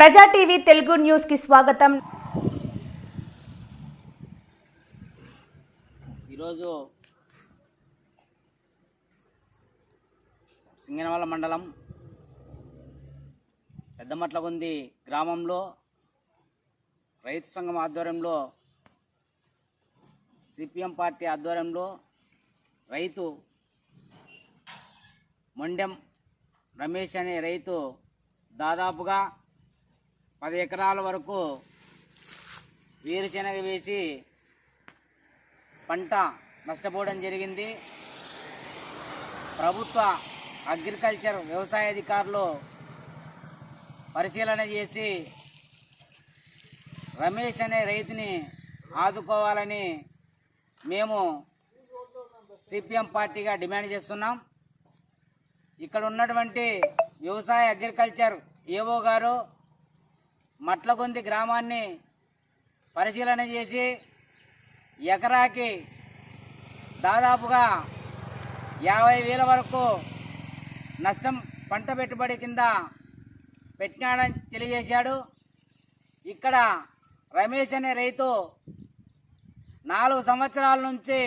ప్రజా టీవీ తెలుగు న్యూస్కి స్వాగతం. ఈరోజు సింగనమల మండలం పెద్దమట్లగుంది గ్రామంలో రైతు సంఘం ఆధ్వర్యంలో సిపిఎం పార్టీ ఆధ్వర్యంలో రైతు మొండెం రమేష్ అనే రైతు దాదాపుగా పది ఎకరాల వరకు వేరుశెనగ వేసి పంట నష్టపోవడం జరిగింది. ప్రభుత్వ అగ్రికల్చర్ వ్యవసాయ అధికారులు పరిశీలన చేసి రమేష్ అనే రైతుని ఆదుకోవాలని మేము సిపిఎం పార్టీగా డిమాండ్ చేస్తున్నాం. ఇక్కడ ఉన్నటువంటి వ్యవసాయ అగ్రికల్చర్ ఏవో గారు మట్లగొంది గ్రామాన్ని పరిశీలన చేసి ఎకరాకి దాదాపుగా యాభై వేల వరకు నష్టం పంట పెట్టుబడి కింద పెట్టినాడని తెలియజేశాడు. ఇక్కడ రమేష్ అనే రైతు నాలుగు సంవత్సరాల నుంచి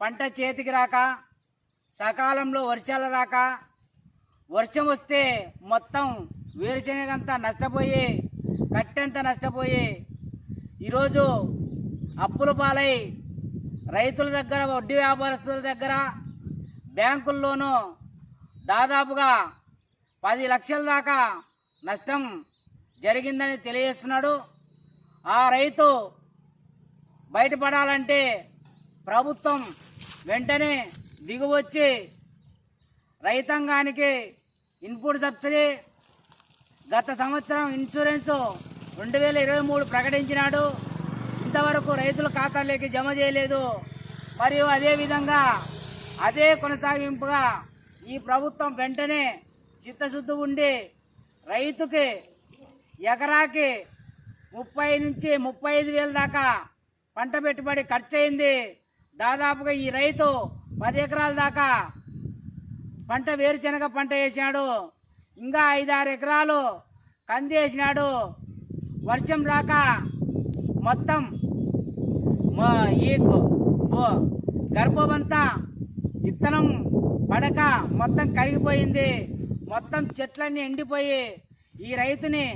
పంట చేతికి రాక సకాలంలో వర్షాలు రాక వర్షం వస్తే మొత్తం వేరుశనగంతా నష్టపోయి కట్టెంత నష్టపోయి. ఈరోజు అప్పుల పాలై రైతుల దగ్గర వడ్డీ వ్యాపారస్తుల దగ్గర బ్యాంకుల్లోనూ దాదాపుగా పది లక్షల దాకా నష్టం జరిగిందని తెలియజేస్తున్నాడు. ఆ రైతు బయటపడాలంటే ప్రభుత్వం వెంటనే దిగువచ్చి రైతాంగానికి ఇన్పుట్ సబ్సిడీ గత సంవత్సరం ఇన్సూరెన్స్ రెండు వేల ఇరవై మూడు ప్రకటించినాడు. ఇంతవరకు రైతుల ఖాతాలోకి జమ చేయలేదు. మరియు అదేవిధంగా అదే కొనసాగింపుగా ఈ ప్రభుత్వం వెంటనే చిత్తశుద్ధి ఉండి రైతుకి ఎకరాకి ముప్పై నుంచి ముప్పై ఐదు వేల దాకా పంట పెట్టుబడి ఖర్చు అయింది దాదాపుగా ఈ రైతు పది ఎకరాల దాకా పంట వేరుశనగ పంట వేసినాడు. ఇంకా ఐదారు ఎకరాలు కందేసినాడు వర్షం రాక మొత్తం ఈ గర్భమంతా విత్తనం పడక మొత్తం కరిగిపోయింది. మొత్తం చెట్లన్నీ ఎండిపోయి ఈ రైతుని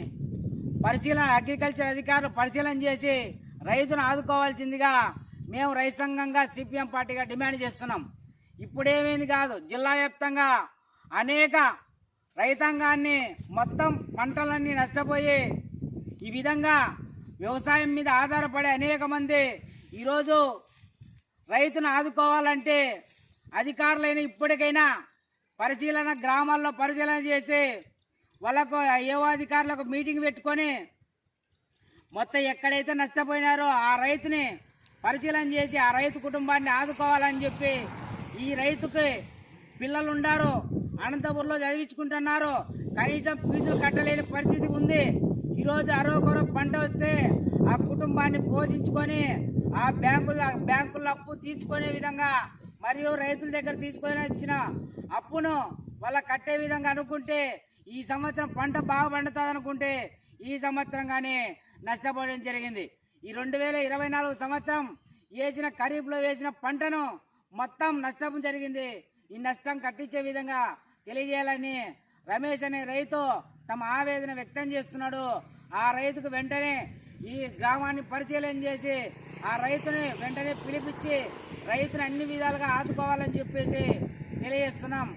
పరిశీలన అగ్రికల్చర్ అధికారులు పరిశీలన చేసి రైతును ఆదుకోవాల్సిందిగా మేము రైతు సంఘంగా సిపిఎం పార్టీగా డిమాండ్ చేస్తున్నాం. ఇప్పుడేమైంది కాదు జిల్లా వ్యాప్తంగా అనేక రైతాంగాన్ని మొత్తం పంటలన్నీ నష్టపోయి ఈ విధంగా వ్యవసాయం మీద ఆధారపడే అనేక మంది ఈరోజు రైతును ఆదుకోవాలంటే అధికారులైన ఇప్పటికైనా పరిశీలన గ్రామాల్లో పరిశీలన చేసి వాళ్ళకు ఏవో అధికారులకు మీటింగ్ పెట్టుకొని మొత్తం ఎక్కడైతే నష్టపోయినారో ఆ రైతుని పరిశీలన చేసి ఆ రైతు కుటుంబాన్ని ఆదుకోవాలని చెప్పి ఈ రైతుకి పిల్లలు అనంతపురంలో చదివించుకుంటున్నారు. కనీసం ఫీజులు కట్టలేని పరిస్థితి ఉంది. ఈరోజు అరవకొర పంట వస్తే ఆ కుటుంబాన్ని పోషించుకొని ఆ బ్యాంకుల బ్యాంకుల అప్పు తీర్చుకునే విధంగా మరియు రైతుల దగ్గర తీసుకొని వచ్చిన అప్పును వాళ్ళ కట్టే విధంగా అనుకుంటే ఈ సంవత్సరం పంట బాగా పండుతుంది అనుకుంటే ఈ సంవత్సరం కానీ నష్టపోవడం జరిగింది. ఈ రెండు వేల ఇరవై నాలుగు సంవత్సరం వేసిన ఖరీఫ్లో వేసిన పంటను మొత్తం నష్టం జరిగింది. ఈ నష్టం కట్టించే విధంగా తెలియజేయాలని రమేష్ అనే రైతు తమ ఆవేదన వ్యక్తం చేస్తున్నాడు. ఆ రైతుకు వెంటనే ఈ గ్రామాన్ని పరిశీలన చేసి ఆ రైతుని వెంటనే పిలిపించి రైతుని అన్ని విధాలుగా ఆదుకోవాలని చెప్పేసి తెలియజేస్తున్నాం.